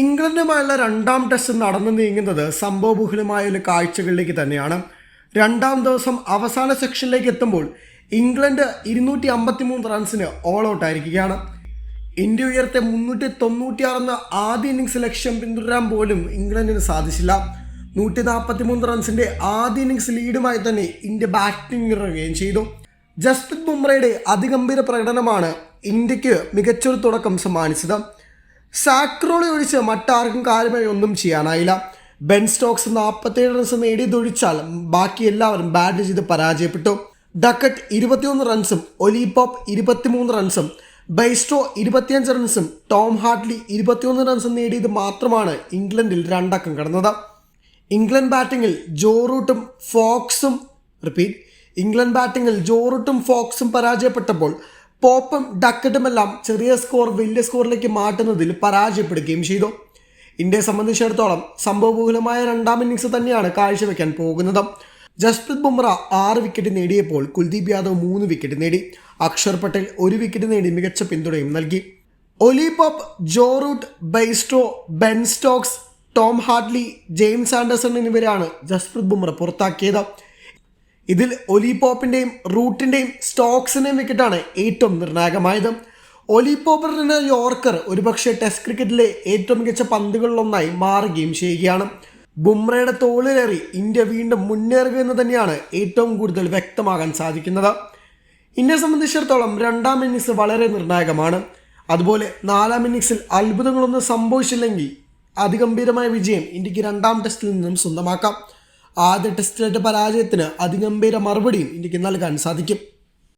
ഇംഗ്ലണ്ടുമായുള്ള രണ്ടാം ടെസ്റ്റ് നടന്നു നീങ്ങുന്നത് സംഭവബഹുലമായ ഒരു കാഴ്ചകളിലേക്ക് തന്നെയാണ്. രണ്ടാം ദിവസം അവസാന സെക്ഷനിലേക്ക് എത്തുമ്പോൾ ഇംഗ്ലണ്ട് ഇരുന്നൂറ്റി അമ്പത്തി മൂന്ന് റൺസിന് ഓൾ ഔട്ട് ആയിരിക്കുകയാണ്. ഇന്ത്യ ഉയർത്തെ മുന്നൂറ്റി തൊണ്ണൂറ്റിയാറെന്ന ആദ്യ ഇന്നിങ്സ് ലക്ഷ്യം പിന്തുടരാൻ പോലും ഇംഗ്ലണ്ടിന് സാധിച്ചില്ല. നൂറ്റി നാൽപ്പത്തി മൂന്ന് റൺസിന്റെ ആദ്യ ഇന്നിങ്സ് ലീഡുമായി തന്നെ ഇന്ത്യ ബാറ്റിംഗ് ഇറങ്ങുകയും ചെയ്തു. ജസ്പ്രീത് ബുംറയുടെ അതിഗംഭീര പ്രകടനമാണ് ഇന്ത്യയ്ക്ക് മികച്ചൊരു തുടക്കം സമ്മാനിച്ചത്. സാക്രോളി ഒഴിച്ച് മറ്റാർക്കും കാര്യമായി ഒന്നും ചെയ്യാനായില്ല. ബെൻ സ്റ്റോക്സ് നാൽപ്പത്തേഴ് റൺസ് നേടിയതൊഴിച്ചാൽ ബാക്കി എല്ലാവരും ബാറ്റ് ചെയ്ത് പരാജയപ്പെട്ടു. ഡക്കറ്റ് ഇരുപത്തിയൊന്ന് റൺസും ഒലിപോപ്പ് ഇരുപത്തിമൂന്ന് റൺസും ബൈസ്ട്രോ ഇരുപത്തിയഞ്ച് റൺസും ടോം ഹാർട്ട്ലി ഇരുപത്തിയൊന്ന് റൺസും നേടിയത് മാത്രമാണ് ഇംഗ്ലണ്ടിൽ രണ്ടക്കം കടന്നത്. ഇംഗ്ലണ്ട് ബാറ്റിങ്ങിൽ ജോറൂട്ടും ഫോക്സും റിപ്പീറ്റ് ഇംഗ്ലണ്ട് ബാറ്റിങ്ങിൽ ജോറൂട്ടും ഫോക്സും പരാജയപ്പെട്ടപ്പോൾ പോപ്പും ഡക്കറ്റുമെല്ലാം ചെറിയ സ്കോർ വലിയ സ്കോറിലേക്ക് മാറ്റുന്നതിൽ പരാജയപ്പെടുകയും ചെയ്തു. ഇന്ത്യയെ സംബന്ധിച്ചിടത്തോളം സംഭവബഹുലമായ രണ്ടാം ഇന്നിങ്സ് തന്നെയാണ് കാഴ്ചവെക്കാൻ പോകുന്നത്. ജസ്പ്രീത് ബുംറ ആറ് വിക്കറ്റ് നേടിയപ്പോൾ കുൽദീപ് യാദവ് മൂന്ന് വിക്കറ്റ് നേടി. അക്ഷർ പട്ടേൽ ഒരു വിക്കറ്റ് നേടി മികച്ച പിന്തുണയും നൽകി. Ollie Pope Joe Root Bairstow Ben Stokes Tom Hartley James Anderson എന്നിവരാണ് ജസ്പ്രീത് ബുംറ പുറത്താക്കിയത്. ഇതിൽ ഒലിപോപ്പിന്റെയും റൂട്ടിന്റെയും സ്റ്റോക്സിന്റെയും വിക്കറ്റാണ് ഏറ്റവും നിർണായകമായത്. ഒലിപോപ്പറിന് യോർക്കർ ഒരുപക്ഷെ ടെസ്റ്റ് ക്രിക്കറ്റിലെ ഏറ്റവും മികച്ച പന്തുകളിലൊന്നായി മാറുകയും ചെയ്യുകയാണ്. ബുംറയുടെ തോളിലേറി ഇന്ത്യ വീണ്ടും മുന്നേറുക എന്ന് തന്നെയാണ് ഏറ്റവും കൂടുതൽ വ്യക്തമാകാൻ സാധിക്കുന്നത്. ഇന്ത്യയെ സംബന്ധിച്ചിടത്തോളം രണ്ടാം ഇന്നിങ്സ് വളരെ നിർണായകമാണ്. അതുപോലെ നാലാം ഇന്നിങ്സിൽ അത്ഭുതങ്ങളൊന്നും സംഭവിച്ചില്ലെങ്കിൽ അതിഗംഭീരമായ വിജയം ഇന്ത്യയ്ക്ക് രണ്ടാം ടെസ്റ്റിൽ നിന്നും സ്വന്തമാക്കാം. ആദ്യ ടെസ്റ്റിലേറ്റ പരാജയത്തിന് അതിഗംഭീര മറുപടിയും ഇന്ത്യയ്ക്ക് നൽകാൻ സാധിക്കും.